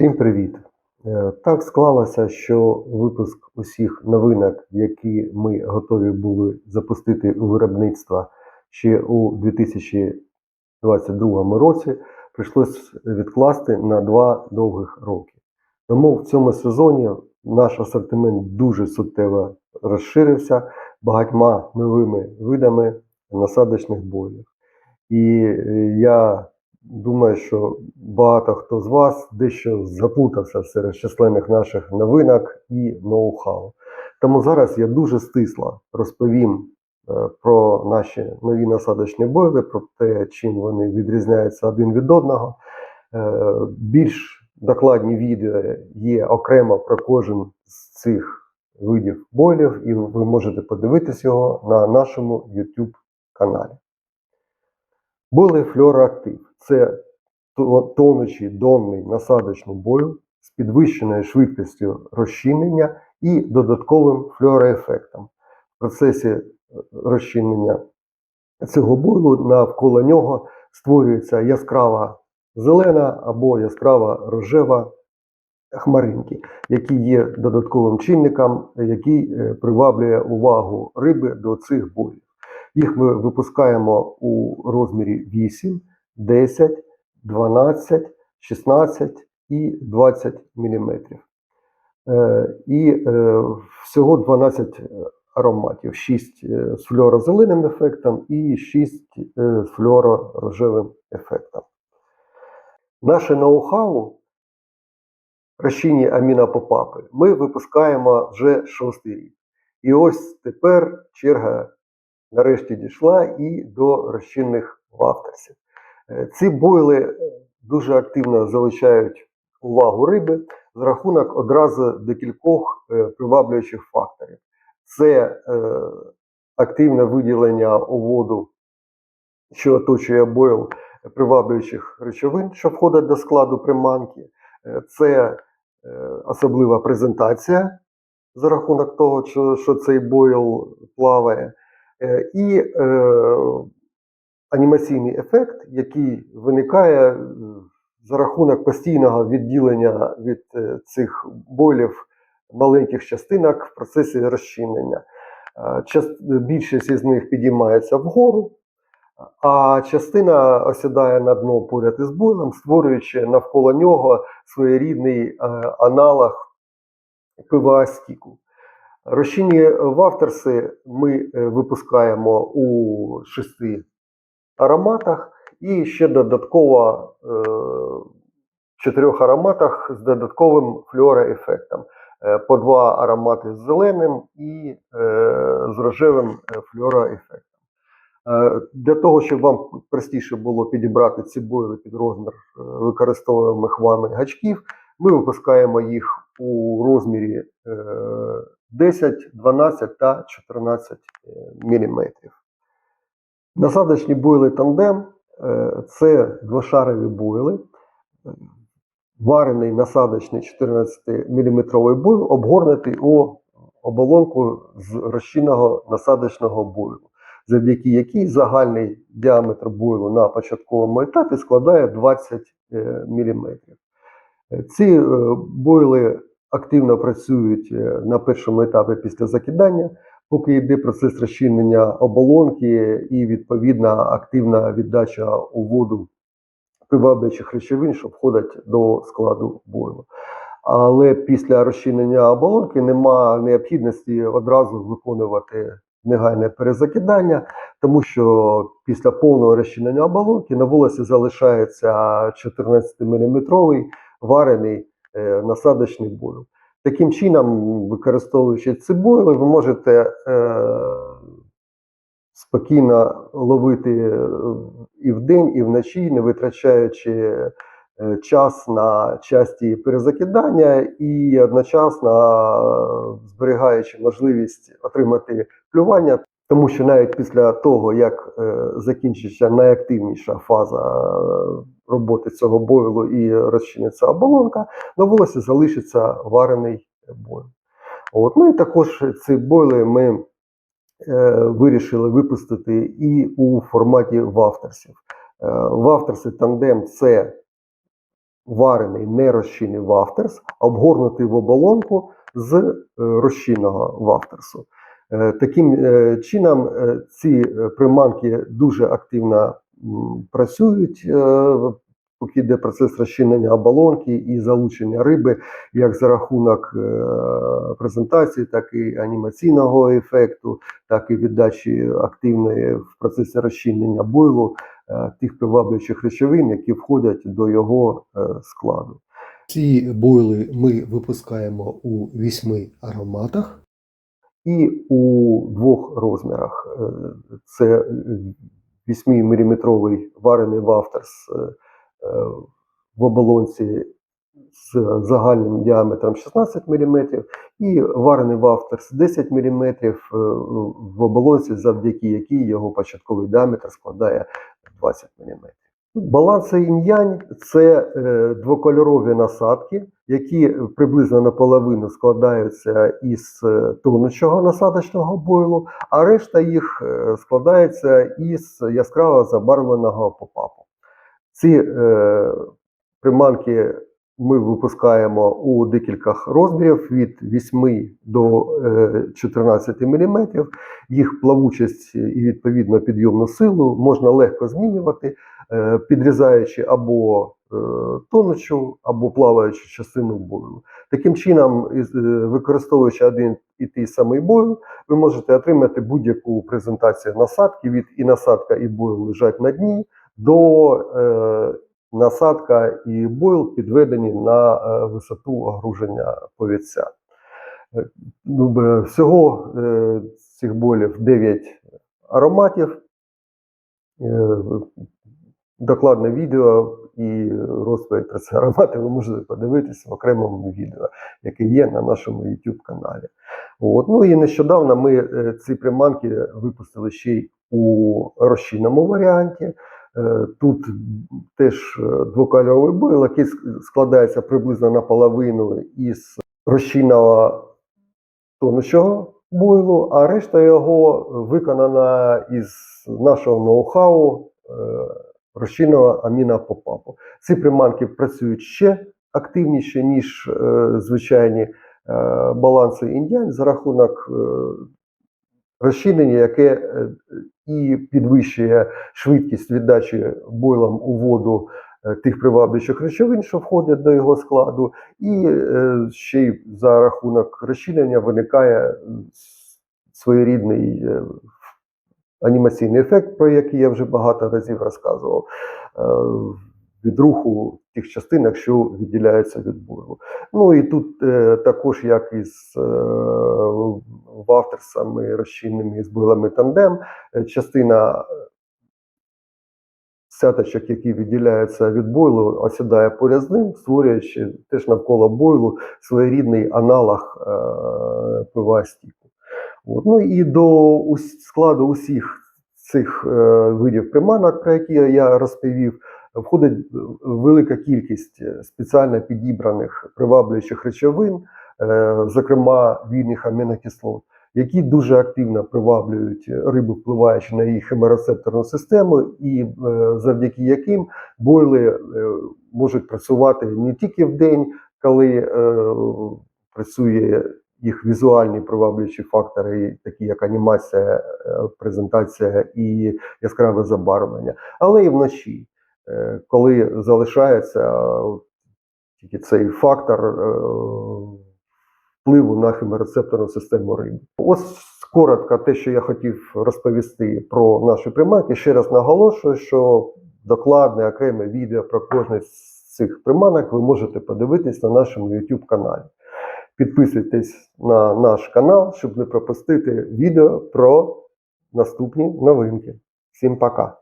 Всім привіт! Е, Так склалося, що випуск усіх новинок, які ми готові були запустити у виробництво ще у 2022 році, прийшлось відкласти на два довгих роки. Тому в цьому сезоні наш асортимент дуже суттєво розширився багатьма новими видами насадочних боїв. І е, я Думаю, що багато хто з вас дещо заплутався серед численних наших новинок і ноу-хау. Тому зараз я дуже стисло розповім е, про наші нові насадочні бойли, про те, чим вони відрізняються один від одного. Е, Більш докладні відео є окремо про кожен з цих видів бойлів, і ви можете подивитись його на нашому YouTube каналі. Бойли флюороактив це то- тонучий донний насадочний бойл з підвищеною швидкістю розчинення і додатковим флюороефектом. В процесі е, розчинення цього бойлу навколо нього створюється яскрава зелена або яскрава рожева хмаринки, які є додатковим чинником, який е, приваблює увагу риби до цих бойлів. Їх ми випускаємо у розмірі 8, 10, 12, 16 і 20 мм. І е, всього 12 ароматів, 6 з флюорозеленим ефектом і 6 з флюоророжевим ефектом. Наше ноу-хау розчинні амінопопапи ми випускаємо вже шостий рік. І ось тепер черга нарешті дійшла і до розчинних вафтерсів. Е, Ці бойли е, дуже активно залучають увагу риби з рахунок одразу декількох е, приваблюючих факторів. Це активне виділення у воду, що оточує бойл приваблюючих речовин, що входять до складу приманки. Це особлива презентація за рахунок того, що цей бойл плаває. Е, І е, анімаційний ефект, який виникає е, за рахунок постійного відділення від цих бойлів маленьких частинок в процесі розчинення. Більшість із них підіймається вгору, а частина осідає на дно поряд із бойлем, створюючи навколо нього своєрідний аналог ПВА-стіку. Розчинні вафтерси ми е, випускаємо у шести ароматах і ще додатково е, в чотирьох ароматах з додатковим флюороефектом. Е, По два аромати з зеленим і з рожевим флюороефектом. Для того, щоб вам простіше було підібрати ці бойли під розмір використовуємих вами гачків, ми випускаємо їх у розмірі 10, 12 та 14 мм. Насадочні бойли тандем е, це двошарові бойли. Е, Варений насадочний 14-мм бойл обгорнутий у оболонку з розчинного насадочного бойлу, завдяки якій загальний діаметр бойлу на початковому етапі складає 20 мм. Ці е, бойли активно працюють е, на першому етапі після закидання, поки йде процес розчинення оболонки і відповідна активна віддача у воду приваблюючих речовин, що входять до складу бойлу. Але після розчинення оболонки нема необхідності одразу виконувати негайне перезакидання, тому що після повного розчинення оболонки на волосі залишається 14-мм варений е, насадочний бойл. Таким чином, використовуючи ці бойли, ви можете е, спокійно ловити е, і вдень, і вночі, не витрачаючи час на часті перезакидання і одночасно зберігаючи можливість отримати клювання, тому що навіть після того, як закінчиться найактивніша фаза роботи цього бойлу і розчиниться оболонка, на волосі залишиться варений бойл. От. Ну і також ці бойли ми е, вирішили випустити і у форматі вафтерсів. Е, вафтерси тандем це варений, не розчинний вафтерс, обгорнутий в оболонку з е, розчинного вафтерсу. Е, Таким е, чином, ці приманки дуже активно працюють, е, поки йде процес розчинення оболонки і залучення риби, як за рахунок е, презентації, так і анімаційного ефекту, так і віддачі активної в процесі розчинення бойлу е, тих приваблюючих речовин, які входять до його складу. Ці бойли ми випускаємо у вісьми ароматах. і у двох розмірах. Це 8-мм варений вафтерс е, е, в оболонці з загальним діаметром 16 мм, і варений вафтерс 10 мм в оболонці, завдяки якій його початковий діаметр складає 20 мм. Баланси інь-янь – це е, двокольорові насадки, які приблизно наполовину складаються із е, тонучого насадочного бойлу, а решта їх е, складається із яскраво забарвленого попапу. Ці приманки ми випускаємо у декількох розмірів від 8 до е, 14 мм. Їх плавучість і відповідно підйомну силу можна легко змінювати, підрізаючи або е, тонучу, або плаваючу частину бойлу. Таким чином, е, використовуючи один і той самий бойл, ви можете отримати будь-яку презентацію насадки від і насадка, і бойл лежать на дні до е, насадка і бойл підведені на е, висоту огруження повідця. Е, ну, Всього е, цих бойлів 9 ароматів. Докладне відео і розповідь про ці аромати ви можете подивитися в окремому відео, яке є на нашому YouTube каналі. От. Ну і нещодавно ми е, ці приманки випустили ще й у розчинному варіанті. Е, Тут теж е, двокольоровий бойл, який складається приблизно наполовину із розчинного тонучого бойлу, а решта його виконана із нашого ноу-хау розчинного амінопопапу. Ці приманки працюють ще активніше, ніж е, звичайні е, баланси індіань за рахунок е, розчинення, яке е, і підвищує швидкість віддачі бойлам у воду е, тих приваблюючих речовин, що входять до його складу, і е, ще й за рахунок розчинення виникає своєрідний е, анімаційний ефект, про який я вже багато разів розказував. е, Від руху тих частинок, що відділяються від бойлу. Ну і тут е, також, як із е, вафтерсами розчинними з бойлами тандем, е, частина сяточок, які відділяються від бойлу, осідає поряд з ним, створюючи теж навколо бойлу своєрідний аналог е, пива стіку. От. Ну і до складу усіх цих е, видів приманок, про які я розповів, входить е, велика кількість е, спеціально підібраних приваблюючих речовин, зокрема вільних амінокислот, які дуже активно приваблюють рибу, впливаючи на її хеморецепторну систему, і завдяки яким бойли можуть працювати не тільки в день, коли працює їх візуальні приваблюючі фактори, такі як анімація, е, презентація і яскраве забарвлення, але і вночі, е, коли залишається е, тільки цей фактор впливу на хеморецепторну систему риби. Ось коротко те, що я хотів розповісти про наші приманки. Ще раз наголошую, що докладне окреме відео про кожне з цих приманок ви можете подивитись на нашому YouTube каналі. Підписуйтесь на наш канал, щоб не пропустити відео про наступні новинки. Всім пока!